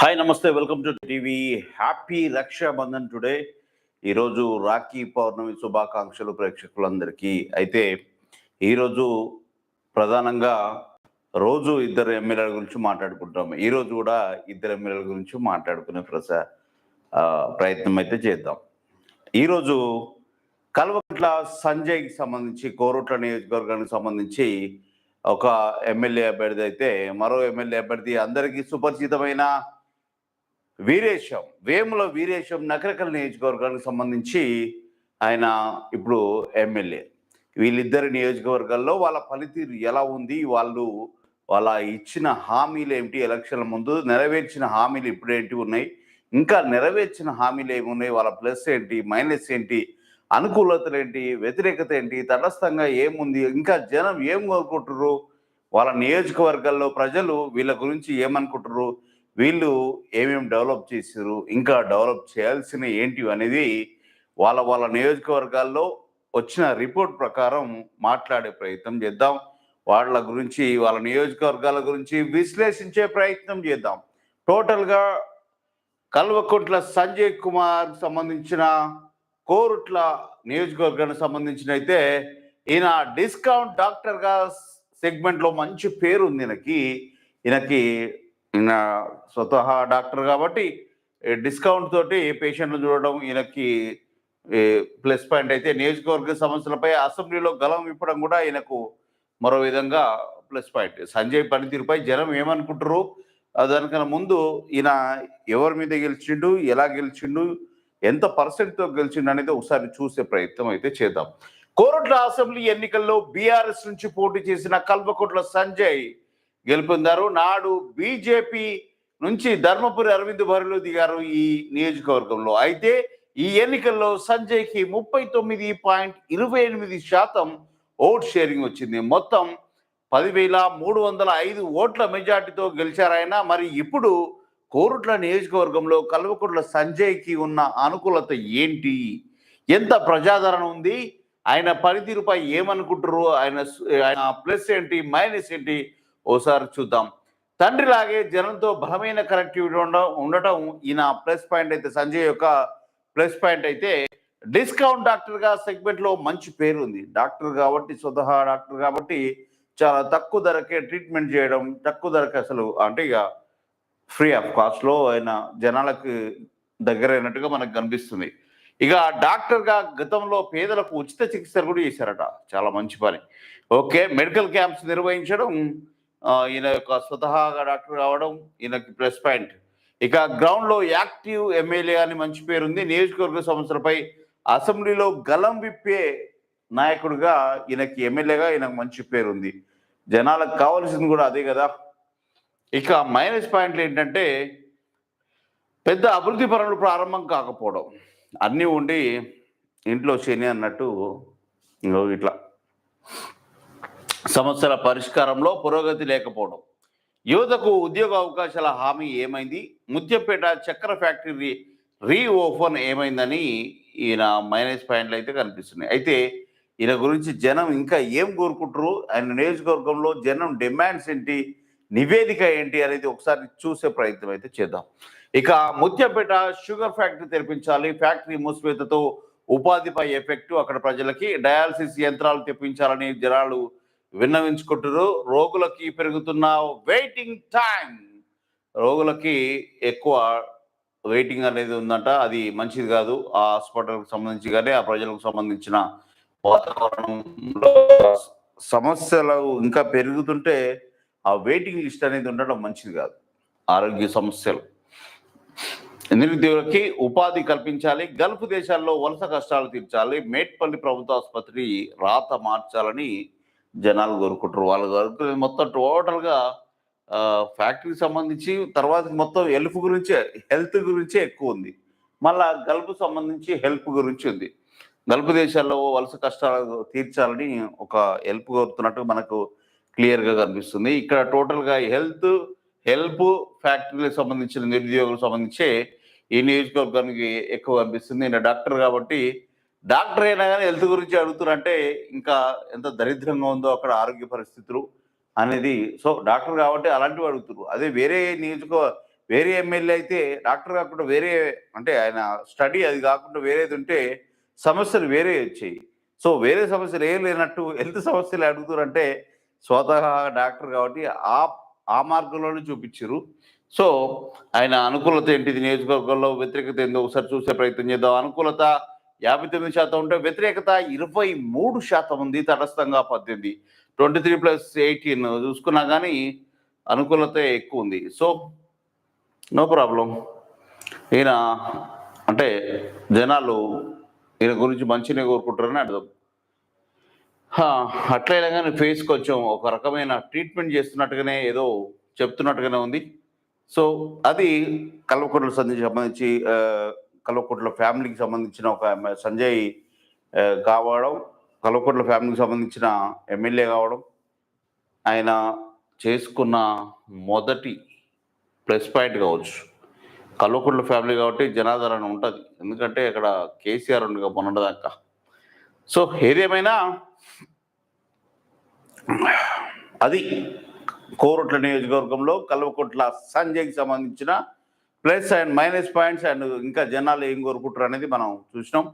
Hi నమస్తే welcome to TV happy Rakshabandhan today ఈరోజు రాఖీ పౌర్ణమి శుభాకాంక్షలు ప్రేక్షకులందరికీ. అయితే ఈరోజు ప్రధానంగా రోజు ఇద్దరు ఎమ్మెల్యేల గురించి మాట్లాడుకుంటాం. ఈరోజు కూడా ఇద్దరు ఎమ్మెల్యేల గురించి మాట్లాడుకునే ప్రసా ప్రయత్నం అయితే చేద్దాం. ఈరోజు కల్వకుట్ల సంజయ్కి సంబంధించి కోరుట్ల నియోజకవర్గానికి సంబంధించి ఒక ఎమ్మెల్యే అభ్యర్థి అయితే మరో ఎమ్మెల్యే అభ్యర్థి అందరికీ సుపరిచితమైన వీరేశం వేముల వీరేశం నకరకల నియోజకవర్గానికి సంబంధించి ఆయన ఇప్పుడు ఎమ్మెల్యే. వీళ్ళిద్దరి నియోజకవర్గాల్లో వాళ్ళ పనితీరు ఎలా ఉంది? వాళ్ళు వాళ్ళ ఇచ్చిన హామీలు ఏమిటి? ఎలక్షన్ల ముందు నెరవేర్చిన హామీలు ఇప్పుడేంటి ఉన్నాయి? ఇంకా నెరవేర్చిన హామీలు ఏమున్నాయి? వాళ్ళ ప్లస్ ఏంటి? మైనస్ ఏంటి? అనుకూలతలు ఏంటి? వ్యతిరేకత ఏంటి? తటస్థంగా ఏముంది? ఇంకా జనం ఏం కోరుకుంటున్నారు వాళ్ళ నియోజకవర్గాల్లో ప్రజలు వీళ్ళ గురించి ఏమనుకుంటుర్రు? వీళ్ళు ఏమేమి డెవలప్ చేశారు ఇంకా డెవలప్ చేయాల్సిన ఏంటి అనేది వాళ్ళ వాళ్ళ నియోజకవర్గాల్లో వచ్చిన రిపోర్ట్ ప్రకారం మాట్లాడే ప్రయత్నం చేద్దాం. వాళ్ళ గురించి వాళ్ళ నియోజకవర్గాల గురించి విశ్లేషించే ప్రయత్నం చేద్దాం. టోటల్గా కల్వకుంట్ల సంజయ్ కుమార్ సంబంధించిన కోరుట్ల నియోజకవర్గానికి సంబంధించిన అయితే ఈయన డిస్కౌంట్ డాక్టర్గా సెగ్మెంట్లో మంచి పేరు ఉంది ఈయనకి. ఈయనకి ఈయన స్వతహా డాక్టర్ కాబట్టి డిస్కౌంట్ తోటి పేషెంట్లు చూడడం ఈయనకి ప్లస్ పాయింట్ అయితే నియోజకవర్గ సమస్యలపై అసెంబ్లీలో గలం విప్పడం కూడా ఈయనకు మరో విధంగా ప్లస్ పాయింట్. సంజయ్ పనితీరుపై జనం ఏమనుకుంటారు దానికన్నా ముందు ఈయన ఎవరి మీద గెలిచిండు ఎలా గెలిచిండు ఎంత పర్సెంట్తో గెలిచిండు అనేది ఒకసారి చూసే ప్రయత్నం అయితే చేద్దాం. కోరట్ల అసెంబ్లీ ఎన్నికల్లో బీఆర్ఎస్ నుంచి పోటీ చేసిన కల్వకుట్ల సంజయ్ గెలుపొందారు. నాడు బీజేపీ నుంచి ధర్మపురి అరవింద్ బరిలో దిగారు ఈ నియోజకవర్గంలో. అయితే ఈ ఎన్నికల్లో సంజయ్కి ముప్పై తొమ్మిది పాయింట్ ఇరవై ఎనిమిది శాతం ఓట్ షేరింగ్ వచ్చింది. మొత్తం పదివేల మూడు వందల ఐదు ఓట్ల మెజార్టీతో గెలిచారాయన మరి ఇప్పుడు కోరుట్ల నియోజకవర్గంలో కల్వకుట్ల సంజయ్కి ఉన్న అనుకూలత ఏంటి? ఎంత ప్రజాదరణ ఉంది? ఆయన పనితీరుపై ఏమనుకుంటారు ఆయన ఆయన ప్లస్ ఏంటి? మైనస్ ఏంటి? ఓసారి చూద్దాం. తండ్రిలాగే జనంతో బలమైన కనెక్టివిటీ ఉండడం ఉండటం ఈయన ప్లస్ పాయింట్ అయితే సంజయ్ యొక్క ప్లస్ పాయింట్ అయితే డిస్కౌంట్ డాక్టర్గా సెగ్మెంట్లో మంచి పేరు ఉంది. డాక్టర్ కాబట్టి స్వతహా డాక్టర్ కాబట్టి చాలా తక్కువ ధరకే ట్రీట్మెంట్ చేయడం తక్కువ ధరకే అసలు అంటే ఇక ఫ్రీ ఆఫ్ కాస్ట్లో ఆయన జనాలకు దగ్గరైనట్టుగా మనకు కనిపిస్తుంది. ఇక డాక్టర్గా గతంలో పేదలకు ఉచిత చికిత్సలు కూడా చేశారట. చాలా మంచి పని. ఓకే మెడికల్ క్యాంప్స్ నిర్వహించడం ఈయన యొక్క స్వతహాగా డాక్టర్ కావడం ఈయనకి ప్లస్ పాయింట్. ఇక గ్రౌండ్లో యాక్టివ్ ఎమ్మెల్యే అని మంచి పేరుంది. నియోజకవర్గ సమస్యలపై అసెంబ్లీలో గలం విప్పే నాయకుడిగా ఈయనకి ఎమ్మెల్యేగా ఈయనకు మంచి పేరుంది. జనాలకు కావాల్సింది కూడా అదే కదా. ఇక మైనస్ పాయింట్లు ఏంటంటే పెద్ద అభివృద్ధి పనులు ప్రారంభం కాకపోవడం. అన్నీ ఉండి ఇంట్లో శని అన్నట్టు ఇంకో ఇట్లా. సమస్యల పరిష్కారంలో పురోగతి లేకపోవడం. యువతకు ఉద్యోగ అవకాశాల హామీ ఏమైంది? ముత్యంపేట చక్కెర ఫ్యాక్టరీ రీ ఓపెన్ ఏమైందని ఈయన మైనస్ పాయింట్లు అయితే కనిపిస్తున్నాయి. అయితే ఈయన గురించి జనం ఇంకా ఏం కోరుకుంటారు? ఆయన నియోజకవర్గంలో జనం డిమాండ్స్ ఏంటి? నివేదిక ఏంటి అనేది ఒకసారి చూసే ప్రయత్నం అయితే చేద్దాం. ఇక ముత్యంపేట షుగర్ ఫ్యాక్టరీ తెరిపించాలి. ఫ్యాక్టరీ మూసివేతతో ఉపాధిపై ఎఫెక్ట్ అక్కడ ప్రజలకి డయాలసిస్ యంత్రాలు తెప్పించాలని జనాలు విన్నవించుకుంటారు. రోగులకి పెరుగుతున్న వెయిటింగ్ టైం రోగులకి ఎక్కువ వెయిటింగ్ అనేది ఉందంట. అది మంచిది కాదు. ఆ హాస్పిటల్కి సంబంధించి కానీ ఆ ప్రజలకు సంబంధించిన వాతావరణంలో సమస్యలు ఇంకా పెరుగుతుంటే ఆ వెయిటింగ్ లిస్ట్ అనేది ఉండడం మంచిది కాదు. ఆరోగ్య సమస్యలు. నిరుద్యోగులకి ఉపాధి కల్పించాలి. గల్ఫ్ దేశాల్లో వలస కష్టాలు తీర్చాలి. మేట్పల్లి ప్రభుత్వ ఆసుపత్రి రాత మార్చాలని జనాలు కోరుకుంటారు వాళ్ళు కోరుకునేది మొత్తం టోటల్గా ఫ్యాక్టరీకి సంబంధించి తర్వాత మొత్తం హెల్ప్ గురించే హెల్త్ గురించే ఎక్కువ ఉంది. మళ్ళా గల్ఫ్ సంబంధించి హెల్ప్ గురించి ఉంది. గల్ఫ్ దేశాల్లో వలస కష్టాలు తీర్చాలని ఒక హెల్ప్ కోరుతున్నట్టు మనకు క్లియర్గా కనిపిస్తుంది. ఇక్కడ టోటల్గా హెల్త్ హెల్ప్ ఫ్యాక్టరీలకు సంబంధించిన నిరుద్యోగులకు సంబంధించి ఈ నియోజకవర్గానికి ఎక్కువ కనిపిస్తుంది. ఈయన డాక్టర్ కాబట్టి డాక్టర్ అయినా కానీ హెల్త్ గురించి అడుగుతున్నారంటే ఇంకా ఎంత దరిద్రంగా ఉందో అక్కడ ఆరోగ్య పరిస్థితులు అనేది. సో డాక్టర్ కాబట్టి అలాంటివి అడుగుతున్నారు. అదే వేరే నియోజక వేరే ఎమ్మెల్యే అయితే డాక్టర్ కాకుండా వేరే అంటే ఆయన స్టడీ అది కాకుండా వేరేది ఉంటే సమస్యలు వేరే వచ్చాయి. సో వేరే సమస్యలు ఏం లేనట్టు హెల్త్ సమస్యలు అడుగుతారంటే స్వతహా డాక్టర్ కాబట్టి ఆ ఆ మార్గంలోనే చూపించారు. సో ఆయన అనుకూలత ఏంటిది? నియోజకవర్గంలో వ్యతిరేకత ఏందో ఒకసారి చూసే ప్రయత్నం చేద్దాం. అనుకూలత యాభై తొమ్మిది శాతం ఉంటే వ్యతిరేకత ఇరవై మూడు శాతం ఉంది తటస్థంగా పద్దెనిమిది. ట్వంటీ త్రీ ప్లస్ ఎయిటీన్ చూసుకున్నా కానీ అనుకూలత ఎక్కువ ఉంది. So no problem. ఈయన అంటే జనాలు ఈయన గురించి మంచినే కోరుకుంటారని అర్థం. అట్లయినా కానీ ఫేస్ కొంచెం ఒక రకమైన ట్రీట్మెంట్ చేస్తున్నట్టుగానే ఏదో చెప్తున్నట్టుగానే ఉంది. సో అది కల్వకుంట్ల సంధికి సంబంధించి కల్వకుట్ల ఫ్యామిలీకి సంబంధించిన ఒక సంజయ్ కావడం కల్వకుట్ల ఫ్యామిలీకి సంబంధించిన ఎమ్మెల్యే కావడం ఆయన చేసుకున్న మొదటి ప్లస్ పాయింట్ కావచ్చు. కల్వకుట్ల ఫ్యామిలీ కాబట్టి జనాదరణ ఉంటుంది. ఎందుకంటే ఇక్కడ కేసీఆర్ ఉండగా మొన్నటిదాకా. సో ఏదేమైనా అది కోరుట్ల నియోజకవర్గంలో కల్వకుట్ల సంజయ్కి సంబంధించిన plus and minus points and ఇంకా జనాలు ఏం కోరుకుంటారు అనేది మనం చూసినాం.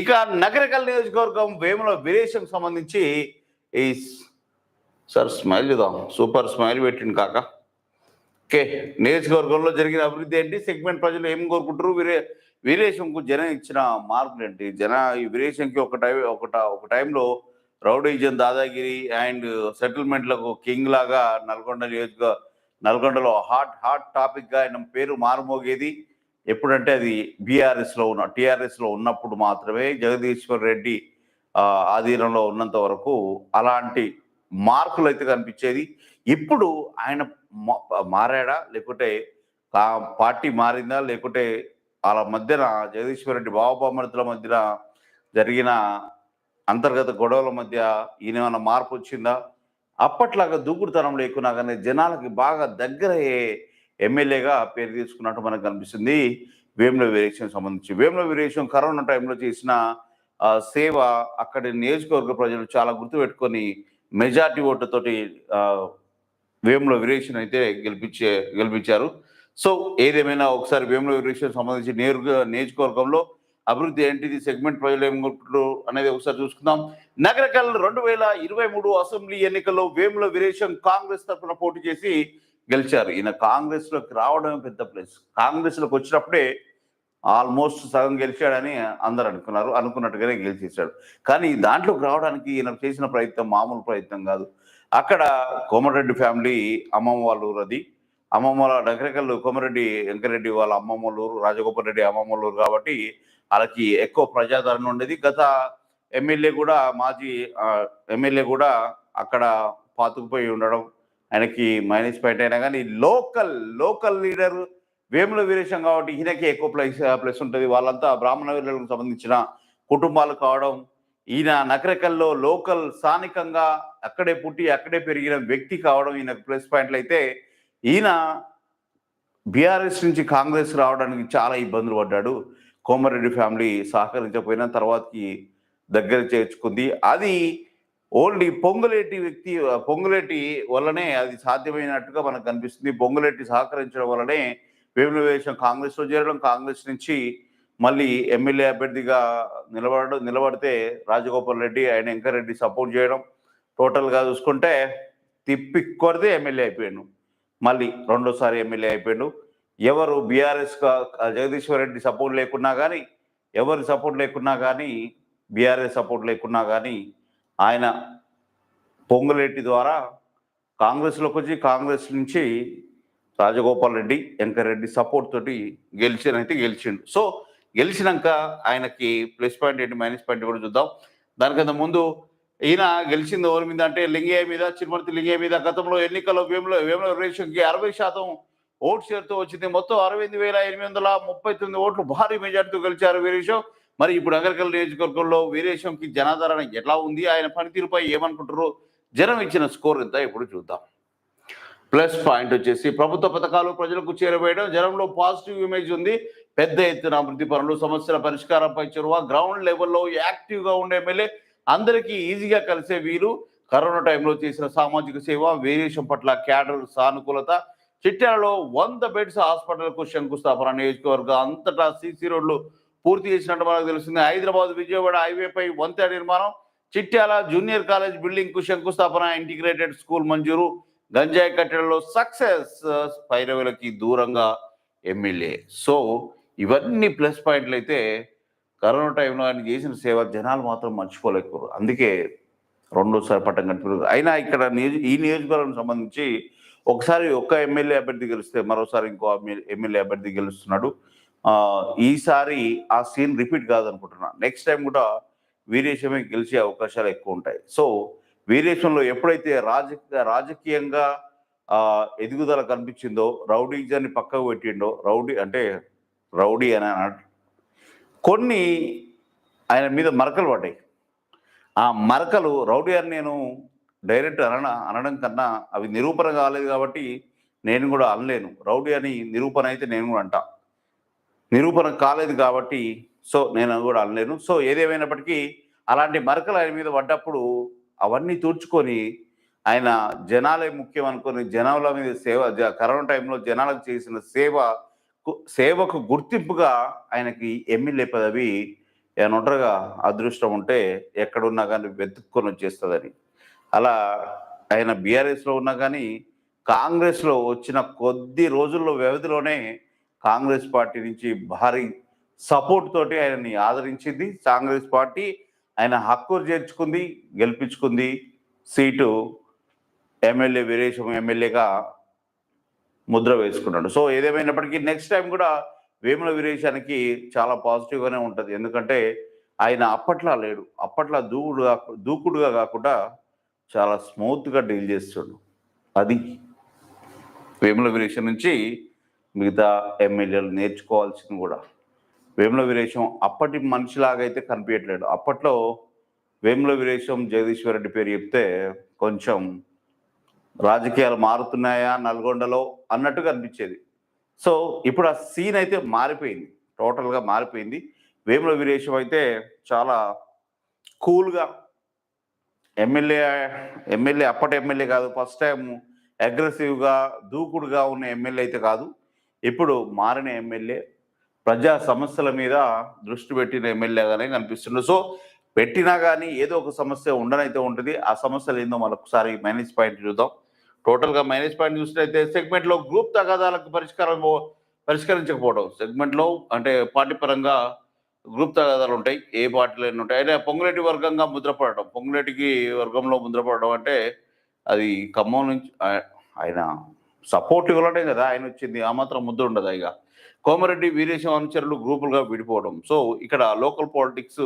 ఇక నగరకల్ నియోజకవర్గం వేముల వీరేశం సంబంధించి ఈ సార్ స్మైల్ చూద్దాం. సూపర్ స్మైల్ పెట్టింది కాక. ఓకే నియోజకవర్గంలో జరిగిన అభివృద్ధి ఏంటి? సెగ్మెంట్ ప్రజలు ఏం కోరుకుంటారు? వీరే వీరేశంకు జనం ఇచ్చిన మార్పులు ఏంటి? జన ఈ వీరేశంకి ఒక టైం ఒక ఒక టైంలో రౌడీజన్ దాదాగిరి అండ్ సెటిల్మెంట్లకు కింగ్ లాగా నల్గొండ నియోజక నల్గొండలో హాట్ హాట్ టాపిక్గా ఆయన పేరు మారుమోగేది. ఎప్పుడంటే అది బీఆర్ఎస్లో ఉన్న టీఆర్ఎస్లో ఉన్నప్పుడు మాత్రమే జగదీశ్వర్ రెడ్డి ఆధీనంలో ఉన్నంత వరకు అలాంటి మార్కులు అయితే కనిపించేది. ఇప్పుడు ఆయన మారాడా? లేకుంటే పార్టీ మారిందా? లేకుంటే వాళ్ళ మధ్యన జగదీశ్వర్ రెడ్డి బాబామరుతుల మధ్యన జరిగిన అంతర్గత గొడవల మధ్య ఈయన ఏమైనా మార్పు వచ్చిందా? అప్పట్లాగా దూకుడుతనం లేకున్నా కానీ జనాలకి బాగా దగ్గర ఎమ్మెల్యేగా పేరు తీసుకున్నట్టు మనకు కనిపిస్తుంది. వేముల వీరేశం సంబంధించి. వేముల వీరేశం కరోనా టైంలో చేసిన సేవ అక్కడి నియోజకవర్గ ప్రజలు చాలా గుర్తుపెట్టుకొని మెజార్టీ ఓట్లతోటి వేముల వీరేషన్ అయితే గెలిపించే గెలిపించారు. సో ఏదేమైనా ఒకసారి వేముల విరేషన్ సంబంధించి నేరుగా నియోజకవర్గంలో అభివృద్ధి ఏంటిది? సెగ్మెంట్ ప్రజలు ఏం అనేది ఒకసారి చూసుకుందాం. నగరకల్ రెండు వేల ఇరవై మూడు అసెంబ్లీ ఎన్నికల్లో వేముల వీరేశం కాంగ్రెస్ తరఫున పోటీ చేసి గెలిచారు. ఈయన కాంగ్రెస్లోకి రావడమే పెద్ద ప్లేస్. కాంగ్రెస్లోకి వచ్చినప్పుడే ఆల్మోస్ట్ సగం గెలిచాడని అందరు అనుకున్నారు. అనుకున్నట్టుగానే గెలిచేశాడు. కానీ దాంట్లోకి రావడానికి ఈయన చేసిన ప్రయత్నం మామూలు ప్రయత్నం కాదు. అక్కడ కోమరెడ్డి ఫ్యామిలీ అమ్మమ్మ వాళ్ళ ఊరు అది. అమ్మమ్మ వాళ్ళ నగరకల్లు కోమరెడ్డి వెంకరెడ్డి వాళ్ళ అమ్మమ్మ ఊరు రాజగోపాల్ రెడ్డి అమ్మమ్మ ఊరు కాబట్టి వాళ్ళకి ఎక్కువ ప్రజాదరణ ఉండేది. గత ఎమ్మెల్యే కూడా మాజీ ఎమ్మెల్యే కూడా అక్కడ పాతుకుపోయి ఉండడం ఆయనకి మైనస్ పాయింట్ అయినా కానీ local local leader Vemula Veeresham కాబట్టి ఈయనకి ఎక్కువ ప్లస్ ప్లస్ ఉంటుంది. వాళ్ళంతా బ్రాహ్మణ వీరులకు సంబంధించిన కుటుంబాలు కావడం ఈయన నకరకల్లో లోకల్ స్థానికంగా అక్కడే పుట్టి అక్కడే పెరిగిన వ్యక్తి కావడం ఈయనకు ప్లస్ పాయింట్లు అయితే ఈయన బీఆర్ఎస్ నుంచి కాంగ్రెస్ రావడానికి చాలా ఇబ్బందులు పడ్డాడు. కోమరెడ్డి ఫ్యామిలీ సహకరించకపోయినా తర్వాతకి దగ్గర చేర్చుకుంది. అది ఓన్లీ పొంగులేటి వ్యక్తి పొంగులేటి వల్లనే అది సాధ్యమైనట్టుగా మనకు కనిపిస్తుంది. పొంగులేటి సహకరించడం వల్లనే వేముల వేషం చేరడం కాంగ్రెస్ నుంచి మళ్ళీ ఎమ్మెల్యే అభ్యర్థిగా నిలబడడం నిలబడితే రాజగోపాల్ రెడ్డి ఆయన ఎంకరెడ్డి సపోర్ట్ చేయడం టోటల్గా చూసుకుంటే తిప్పి కొడితే ఎమ్మెల్యే అయిపోయాడు. మళ్ళీ రెండోసారి ఎమ్మెల్యే అయిపోయాడు. ఎవరు బీఆర్ఎస్ జగదీశ్వర్ రెడ్డి సపోర్ట్ లేకున్నా కానీ ఎవరి సపోర్ట్ లేకున్నా కానీ బీఆర్ఎస్ సపోర్ట్ లేకున్నా కానీ ఆయన పొంగులేటి ద్వారా కాంగ్రెస్లోకి వచ్చి కాంగ్రెస్ నుంచి రాజగోపాల్ రెడ్డి వెంకరెడ్డి సపోర్ట్ తోటి గెలిచినైతే గెలిచిండు. సో గెలిచినాక ఆయనకి ప్లస్ పాయింట్ ఏంటి మైనస్ పాయింట్ కూడా చూద్దాం. దానికంత ముందు ఈయన గెలిచింది ఎవరి మీద అంటే లింగయ్య మీద చిరుమర్తి లింగయ్య మీద గతంలో ఎన్నికల్లో వేముల వేముల రేషన్కి అరవై శాతం ఓట్ షేర్తో వచ్చింది. మొత్తం అరవై వేల ఎనిమిది వందల ముప్పై తొమ్మిది ఓట్లు భారీ మెజార్టీతో గెలిచారు వీరేశం. మరి ఇప్పుడు అగర్కల్ నియోజకవర్గంలో వీరేశంకి జనాదరణ ఎలా ఉంది? ఆయన పనితీరుపై ఏమనుకుంటారు జనం ఇచ్చిన స్కోర్ ఎంత? ఇప్పుడు చూద్దాం. ప్లస్ పాయింట్ వచ్చేసి ప్రభుత్వ పథకాలు ప్రజలకు చేరవేయడం. జనంలో పాజిటివ్ ఇమేజ్ ఉంది. పెద్ద ఎత్తున అభివృద్ధి పనులు సమస్యల పరిష్కారంపై చొరవ గ్రౌండ్ లెవెల్లో యాక్టివ్గా ఉండే ఎమ్మెల్యే అందరికీ ఈజీగా కలిసే వీరు. కరోనా టైంలో చేసిన సామాజిక సేవ వేరియేషన్ పట్ల క్యాడర్ సానుకూలత చిట్యాలలో వంద బెడ్స్ హాస్పిటల్కు శంకుస్థాపన. నియోజకవర్గం అంతటా సీసీ రోడ్లు పూర్తి చేసినట్టు మనకు తెలిసింది. హైదరాబాద్ విజయవాడ హైవేపై వంతెన నిర్మాణం. చిట్యాల జూనియర్ కాలేజ్ బిల్డింగ్కు శంకుస్థాపన. ఇంటిగ్రేటెడ్ స్కూల్ మంజూరు. గంజాయి కట్టడలో సక్సెస్ పైరవులకి దూరంగా ఎమ్మెల్యే. సో ఇవన్నీ ప్లస్ పాయింట్లు అయితే కరోనా టైంలో ఆయన చేసిన సేవ జనాలు మాత్రం మర్చిపోలేకపోరు. అందుకే రెండోసారి పట్టం కనిపి అయినా ఇక్కడ నియోజ ఈ నియోజకవర్గం సంబంధించి ఒకసారి ఒక్క ఎమ్మెల్యే అభ్యర్థి గెలిస్తే మరోసారి ఇంకో ఎమ్మెల్యే అభ్యర్థి గెలుస్తున్నాడు. ఈసారి ఆ సీన్ రిపీట్ కాదనుకుంటున్నా. నెక్స్ట్ టైం కూడా వీరేశమే గెలిచే అవకాశాలు ఎక్కువ ఉంటాయి. సో వీరేశంలో ఎప్పుడైతే రాజకీయ రాజకీయంగా ఎదుగుదల కనిపించిందో రౌడీజాన్ని పక్కకు పెట్టిండో రౌడీ అంటే రౌడీ అని అన్నాడు కొన్ని ఆయన మీద మరకలు పడ్డాయి. ఆ మరకలు రౌడీ అని నేను డైరెక్ట్ అనడం అనడం కన్నా అవి నిరూపణ కాలేదు కాబట్టి నేను కూడా అనలేను. రౌడీ అని నిరూపణ అయితే నేను కూడా అంటా. నిరూపణ కాలేదు కాబట్టి సో నేను కూడా అనలేను. సో ఏదేమైనప్పటికీ అలాంటి మరకలు ఆయన మీద పడ్డప్పుడు అవన్నీ తూర్చుకొని ఆయన జనాలే ముఖ్యం అనుకుని జనాల మీద సేవ కరోనా టైంలో జనాలకు చేసిన సేవ కు- సేవకు గుర్తింపుగా ఆయనకి ఎమ్మెల్యే పదవి ఏమంటారుగా అదృష్టం ఉంటే ఎక్కడున్నా కానీ వెతుక్కొని వచ్చేస్తుందని. అలా ఆయన బీఆర్ఎస్లో ఉన్నా కానీ కాంగ్రెస్లో వచ్చిన కొద్ది రోజుల్లో వ్యవధిలోనే కాంగ్రెస్ పార్టీ నుంచి భారీ సపోర్ట్ తోటి ఆయనని ఆదరించింది. కాంగ్రెస్ పార్టీ ఆయన హక్కులు చేర్చుకుంది గెలిపించుకుంది. సీటు ఎమ్మెల్యే వీరేశం ఎమ్మెల్యేగా ముద్ర వేసుకున్నాడు. సో ఏదేమైనప్పటికీ నెక్స్ట్ టైం కూడా వేముల వీరేశానికి చాలా పాజిటివ్గానే ఉంటుంది. ఎందుకంటే ఆయన అప్పట్లా లేడు. అప్పట్లా దూకుడుగా దూకుడుగా కాకుండా చాలా స్మూత్గా డీల్ చేస్తాడు. అది వేముల వీరేశం నుంచి మిగతా ఎమ్మెల్యేలు నేర్చుకోవాల్సింది కూడా. వేముల వీరేశం అప్పటి మనిషిలాగా అయితే కనిపించట్లేడు అప్పట్లో వేముల వీరేశం జగదీశ్వర రెడ్డి పేరు చెప్తే కొంచెం రాజకీయాలు మారుతున్నాయా నల్గొండలో అన్నట్టుగా అనిపించేది. సో ఇప్పుడు ఆ సీన్ అయితే మారిపోయింది. టోటల్గా మారిపోయింది. వేముల వీరేశం అయితే చాలా కూల్గా ఎమ్మెల్యే ఎమ్మెల్యే అప్పటి ఎమ్మెల్యే కాదు ఫస్ట్ టైం అగ్రెసివ్గా దూకుడుగా ఉన్న ఎమ్మెల్యే అయితే కాదు ఇప్పుడు మారిన ఎమ్మెల్యే ప్రజా సమస్యల మీద దృష్టి పెట్టిన ఎమ్మెల్యేగానే కనిపిస్తుంది సో పెట్టినా కానీ ఏదో ఒక సమస్య ఉండనైతే ఉంటుంది. ఆ సమస్యలు ఏందో మరొకసారి మైనస్ పాయింట్ చూద్దాం. టోటల్గా మైనస్ పాయింట్ చూసినట్టయితే సెగ్మెంట్లో గ్రూప్ తగాదాలకు పరిష్కారం పరిష్కరించకపోవడం. సెగ్మెంట్లో అంటే పార్టీ పరంగా గ్రూప్ తగాదాలు ఉంటాయి ఏ పార్టీలు ఎన్ని ఉంటాయి. అయినా పొంగులేటి వర్గంగా ముద్రపడడం పొంగులేటికి వర్గంలో ముద్రపడడం అంటే అది ఖమ్మం నుంచి ఆయన సపోర్ట్ ఇవ్వడమే కదా ఆయన వచ్చింది ఆ మాత్రం ముద్ర ఉండదు ఇక. కోమరెడ్డి వీరేశం అనుచరులు గ్రూపులుగా విడిపోవడం. సో ఇక్కడ లోకల్ పాలిటిక్స్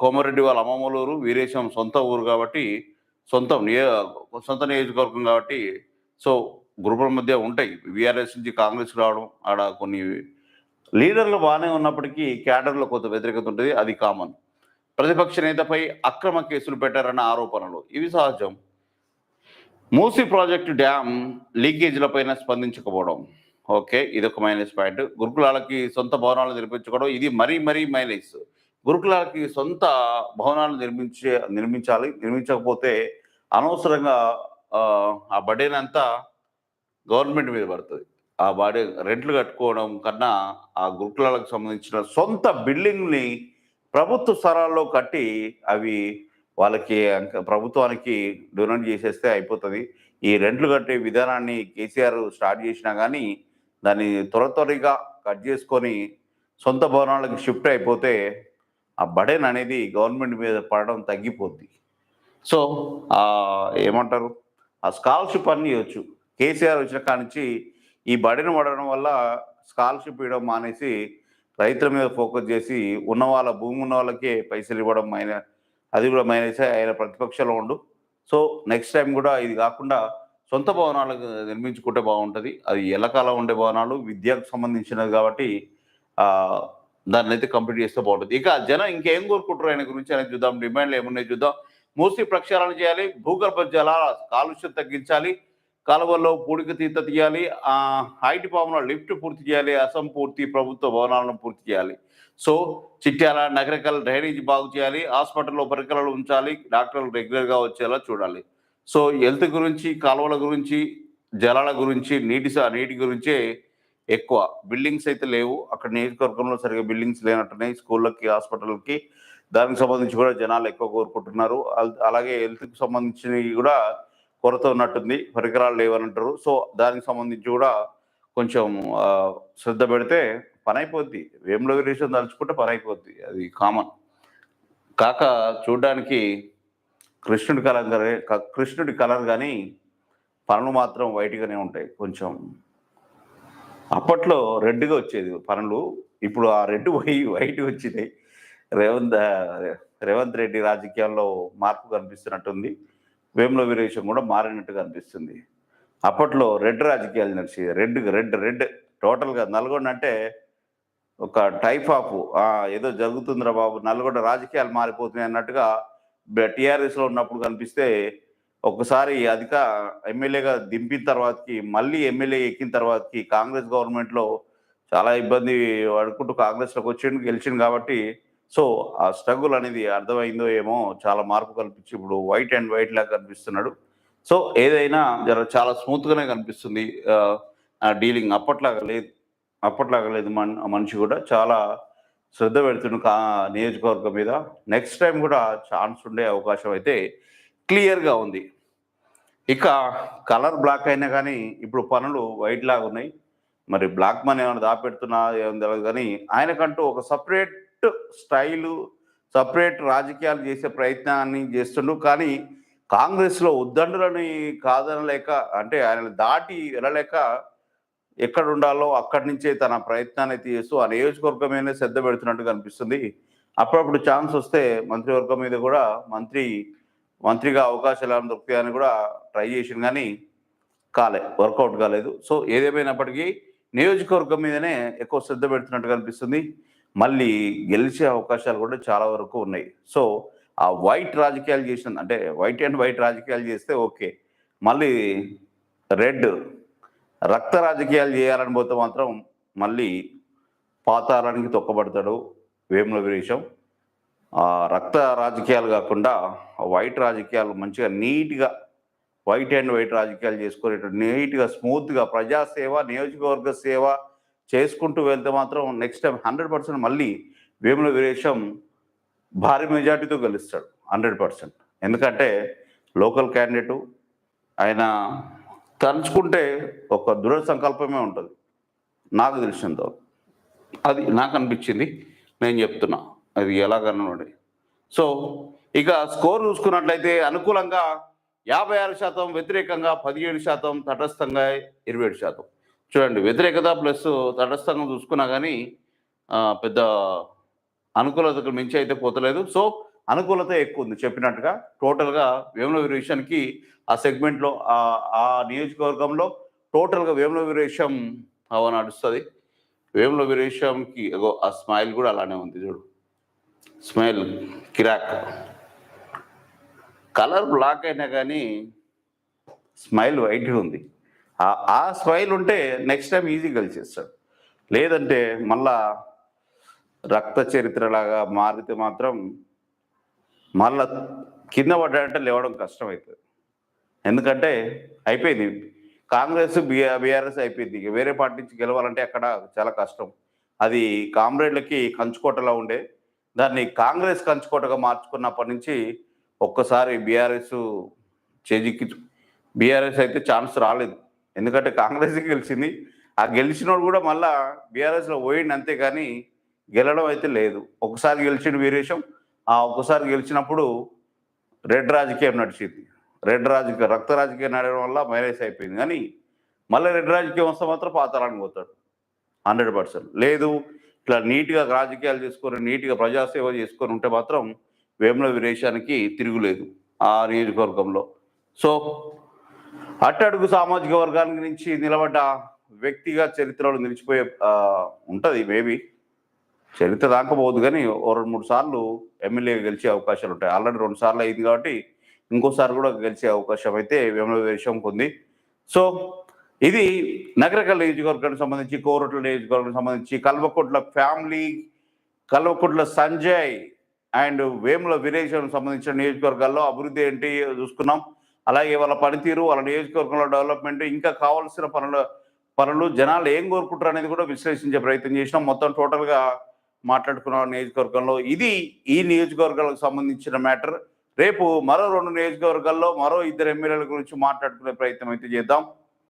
కోమరెడ్డి వాళ్ళ అమ్మమ్మలూరు వీరేశం సొంత ఊరు కాబట్టి సొంతం నియ సొంత నియోజకవర్గం కాబట్టి సో గ్రూపుల మధ్య ఉంటాయి. వీఆర్ఎస్ నుంచి కాంగ్రెస్ రావడం ఆడ కొన్ని లీడర్లు బాగానే ఉన్నప్పటికీ క్యాడర్లో కొంత వ్యతిరేకత ఉంటుంది అది కామన్. ప్రతిపక్ష నేతపై అక్రమ కేసులు పెట్టారన్న ఆరోపణలు ఇవి సహజం. మూసీ ప్రాజెక్టు డ్యామ్ లీకేజీలపైన స్పందించకపోవడం. ఓకే ఇది ఒక మైనస్ పాయింట్. గురుకులాలకి సొంత భవనాలు నిర్మించుకోవడం ఇది మరీ మరీ మైనస్ గురుకులాలకి సొంత భవనాలు నిర్మించే నిర్మించాలి నిర్మించకపోతే అనవసరంగా ఆ, ఆ గవర్నమెంట్ మీద పడుతుంది. ఆ బాడీ రెంట్లు కట్టుకోవడం కన్నా ఆ గురుకులాలకు సంబంధించిన సొంత బిల్డింగ్ని ప్రభుత్వ స్థలాల్లో కట్టి అవి వాళ్ళకి ప్రభుత్వానికి డొనేట్ చేసేస్తే అయిపోతుంది. ఈ రెంట్లు కట్టే విధానాన్ని కేసీఆర్ స్టార్ట్ చేసినా కానీ దాన్ని త్వర త్వరగా కట్ చేసుకొని సొంత భవనాలకు షిఫ్ట్ అయిపోతే ఆ బడెన్ అనేది గవర్నమెంట్ మీద పడడం తగ్గిపోద్ది. సో ఏమంటారు? ఆ స్కాలర్షిప్ అన్ని ఇవ్వచ్చు. కేసీఆర్ వచ్చిన కాడ నుంచి ఈ బడిని పడడం వల్ల స్కాలర్షిప్ ఇవ్వడం మానేసి రైతుల మీద ఫోకస్ చేసి ఉన్న వాళ్ళ భూమి ఉన్న వాళ్ళకే పైసలు ఇవ్వడం మైన అది కూడా మైనస్ ఆయన ప్రతిపక్షంలో ఉండు. సో నెక్స్ట్ టైం కూడా ఇది కాకుండా సొంత భవనాలకు నిర్మించుకుంటే బాగుంటుంది. అది ఎల్లకాలం ఉండే భవనాలు విద్యకు సంబంధించినది కాబట్టి దాన్ని అయితే కంప్లీట్ చేస్తే బాగుంటుంది. ఇక జనం ఇంకేం కోరుకుంటారు ఆయన గురించి? ఆయన చూద్దాం. డిమాండ్లు ఏమున్నాయి చూద్దాం. మూసి ప్రక్షాళన చేయాలి. భూగర్భ జలాల కాలుష్యం తగ్గించాలి. కాలువల్లో పూడిక తీత తీయాలి. ఆ హైట్ పాముల లిఫ్ట్ పూర్తి చేయాలి. అసంపూర్తి ప్రభుత్వ భవనాలను పూర్తి చేయాలి. సో చిట్యాల నగరికల్ డ్రైనేజ్ బాగు చేయాలి. హాస్పిటల్లో పరికరాలు ఉంచాలి. డాక్టర్లు రెగ్యులర్గా వచ్చేలా చూడాలి. సో హెల్త్ గురించి కాలువల గురించి జలాల గురించి నీటి నీటి గురించే ఎక్కువ. బిల్డింగ్స్ అయితే లేవు. అక్కడ నియోజకవర్గంలో సరిగా బిల్డింగ్స్ లేనట్టున్నాయి. స్కూళ్ళకి హాస్పిటల్కి. దానికి సంబంధించి కూడా జనాలు ఎక్కువ కోరుకుంటున్నారు. అలాగే హెల్త్కి సంబంధించినవి కూడా కొరత ఉన్నట్టుంది పరికరాలు లేవని అంటారు సో దానికి సంబంధించి కూడా కొంచెం శ్రద్ధ పెడితే పని అయిపోద్ది వేముల వీరేశం తలుచుకుంటే పని అయిపోద్ది అది కామన్. కాక చూడడానికి కృష్ణుడి కలర్ గానే- కృష్ణుడి కలర్ కానీ పనులు మాత్రం వైట్గానే ఉంటాయి. కొంచెం అప్పట్లో రెడ్గా వచ్చేది పనులు. ఇప్పుడు ఆ రెడ్ పోయి వైట్ వచ్చినాయి. రేవంత్ రేవంత్ రెడ్డి రాజకీయాల్లో మార్పు కనిపిస్తున్నట్టుంది. వేముల వీరేశం కూడా మారినట్టుగా అనిపిస్తుంది. అప్పట్లో రెడ్ రాజకీయాలు నడిచి రెడ్ రెడ్ రెడ్ టోటల్గా నల్గొండ అంటే ఒక టైప్ ఆఫ్ ఏదో జరుగుతుందిరా బాబు నల్గొండ రాజకీయాలు మారిపోతున్నాయి అన్నట్టుగా టీఆర్ఎస్లో ఉన్నప్పుడు కనిపిస్తే ఒకసారి అధిక ఎమ్మెల్యేగా దింపిన తర్వాతకి మళ్ళీ ఎమ్మెల్యే ఎక్కిన తర్వాతకి కాంగ్రెస్ గవర్నమెంట్లో చాలా ఇబ్బంది పడుకుంటూ కాంగ్రెస్లోకి వచ్చిండు గెలిచిండు కాబట్టి సో ఆ స్ట్రగుల్ అనేది అర్థమైందో ఏమో చాలా మార్పు కల్పించి ఇప్పుడు వైట్ అండ్ వైట్ లాగా కనిపిస్తున్నాడు. సో ఏదైనా జర చాలా స్మూత్గానే కనిపిస్తుంది. ఆ, డీలింగ్ అప్పట్లాగా లేదు. అప్పట్లాగా లేదు మన్ మనిషి కూడా చాలా శ్రద్ధ పెడుతుండు కా నియోజకవర్గం మీద. నెక్స్ట్ టైం కూడా ఛాన్స్ ఉండే అవకాశం అయితే క్లియర్గా ఉంది. ఇక కలర్ బ్లాక్ అయినా కానీ ఇప్పుడు పనులు వైట్ లాగా ఉన్నాయి. మరి బ్లాక్ మనీ ఏమైనా దాపెడుతున్నా ఏమైనా తెలియదు కానీ ఆయనకంటూ ఒక సపరేట్ స్టైలు సపరేట్ రాజకీయాలు చేసే ప్రయత్నాన్ని చేస్తుండు. కానీ కాంగ్రెస్లో ఉద్దండులని కాదనలేక అంటే ఆయన దాటి వెళ్ళలేక ఎక్కడ ఉండాలో అక్కడి నుంచే తన ప్రయత్నాన్ని అయితే చేస్తూ ఆ నియోజకవర్గం శ్రద్ధ పెడుతున్నట్టు కనిపిస్తుంది అప్పుడప్పుడు ఛాన్స్ వస్తే మంత్రివర్గం మీద కూడా మంత్రి మంత్రిగా అవకాశాలు ఏమైనా దొరుకుతాయని కూడా ట్రై చేసింది కానీ కాలే వర్కౌట్ కాలేదు. సో ఏదేమైనప్పటికీ నియోజకవర్గం మీదనే ఎక్కువ శ్రద్ధ పెడుతున్నట్టు కనిపిస్తుంది మళ్ళీ గెలిచే అవకాశాలు కూడా చాలా వరకు ఉన్నాయి. సో ఆ వైట్ రాజకీయాలు చేసిన అంటే వైట్ అండ్ వైట్ రాజకీయాలు చేస్తే ఓకే. మళ్ళీ రెడ్ రక్త రాజకీయాలు చేయాలని పోతే మాత్రం మళ్ళీ పాతాళానికి తొక్కబడతాడు వేముల వీరేశం. ఆ రక్త రాజకీయాలు కాకుండా వైట్ రాజకీయాలు మంచిగా నీట్గా వైట్ అండ్ వైట్ రాజకీయాలు చేసుకునేటట్టు నీట్గా స్మూత్గా ప్రజాసేవ నియోజకవర్గ సేవ చేసుకుంటూ వెళ్తే మాత్రం నెక్స్ట్ టైం హండ్రెడ్ పర్సెంట్ మళ్ళీ వేముల వీరేశం భారీ మెజార్టీతో గెలుస్తాడు హండ్రెడ్ పర్సెంట్ ఎందుకంటే లోకల్ క్యాండిడేటు ఆయన తలుచుకుంటే ఒక దృఢ సంకల్పమే ఉంటుంది. నాకు తెలిసినంత అది నాకు అనిపించింది నేను చెప్తున్నా. అది ఎలాగనుకోండి సో ఇక స్కోర్ చూసుకున్నట్లయితే అనుకూలంగా యాభై ఆరు శాతం వ్యతిరేకంగా పదిహేడు శాతం తటస్థంగా ఇరవై ఏడు శాతం. చూడండి వ్యతిరేకత ప్లస్ తటస్థంగా చూసుకున్నా కానీ పెద్ద అనుకూలతకు మించి అయితే పోతలేదు. సో అనుకూలత ఎక్కువ ఉంది చెప్పినట్టుగా. టోటల్గా వేముల వీరేషన్కి ఆ సెగ్మెంట్లో ఆ నియోజకవర్గంలో టోటల్గా వేముల వీరేశం నడుస్తుంది. వేముల వీరేశంకి ఆ స్మైల్ కూడా అలానే ఉంది చూడు. స్మైల్ కిరాక్. కలర్ బ్లాక్ అయినా కానీ స్మైల్ వైట్ ఉంది. ఆ- స్మైల్ ఉంటే నెక్స్ట్ టైం ఈజీ గెలిచేస్తాడు లేదంటే మళ్ళా రక్త చరిత్రలాగా మారితే మాత్రం మళ్ళా కింద పడ్డాడంటే లేవడం కష్టం అవుతుంది ఎందుకంటే అయిపోయింది. కాంగ్రెస్ బిఆర్ బీఆర్ఎస్ అయిపోయింది. ఇక వేరే పార్టీ నుంచి గెలవాలంటే అక్కడ చాలా కష్టం. అది కామ్రేడ్లకి కంచుకోటలా ఉండే. దాన్ని కాంగ్రెస్ కంచుకోటగా మార్చుకున్నప్పటి నుంచి ఒక్కసారి బీఆర్ఎస్ చేజిక్కి బీఆర్ఎస్ అయితే ఛాన్స్ రాలేదు. ఎందుకంటే కాంగ్రెస్ గెలిచింది. ఆ గెలిచినోడు కూడా మళ్ళా బీఆర్ఎస్లో పోయింది అంతే కానీ గెలడం అయితే లేదు. ఒకసారి గెలిచిన వీరేశం ఆ ఒకసారి గెలిచినప్పుడు రెడ్ రాజకీయం నడిచింది. రెడ్ రాజకీయం రక్త రాజకీయం నడవడం వల్ల మైనస్ అయిపోయింది. కానీ మళ్ళీ రెడ్ రాజకీయం వస్తే మాత్రం పాతారానికి పోతాడు. Hundred percent. లేదు ఇట్లా నీట్గా రాజకీయాలు చేసుకొని నీట్గా ప్రజాసేవ చేసుకొని ఉంటే మాత్రం వేముల విరేషానికి తిరుగులేదు ఆ నియోజకవర్గంలో. సో అట్టడుగు సామాజిక వర్గానికి నుంచి నిలబడ్డ వ్యక్తిగా చరిత్రలో నిలిచిపోయే ఉంటుంది మేబీ. చరిత్ర దాకపోవద్దు కానీ ఓ రెండు మూడు సార్లు ఎమ్మెల్యేగా గెలిచే అవకాశాలు ఉంటాయి. ఆల్రెడీ రెండు సార్లు అయింది కాబట్టి ఇంకోసారి కూడా గెలిచే అవకాశం అయితే వేముల వీరేశంకి ఉంది సో ఇది నగరకల్ నియోజకవర్గానికి సంబంధించి కోరట్ల నియోజకవర్గానికి సంబంధించి కల్వకుట్ల ఫ్యామిలీ కల్వకుట్ల సంజయ్ అండ్ వేముల వీరేశం సంబంధించిన నియోజకవర్గాల్లో అభివృద్ధి ఏంటి చూసుకున్నాం. అలాగే వాళ్ళ పనితీరు వాళ్ళ నియోజకవర్గంలో డెవలప్మెంట్ ఇంకా కావాల్సిన పనులు పనులు జనాలు ఏం కోరుకుంటారు అనేది కూడా విశ్లేషించే ప్రయత్నం చేసినాం. మొత్తం టోటల్గా మాట్లాడుకున్న నియోజకవర్గంలో ఇది ఈ నియోజకవర్గాలకు సంబంధించిన మ్యాటర్. రేపు మరో రెండు నియోజకవర్గాల్లో మరో ఇద్దరు ఎమ్మెల్యేల గురించి మాట్లాడుకునే ప్రయత్నం అయితే చేద్దాం.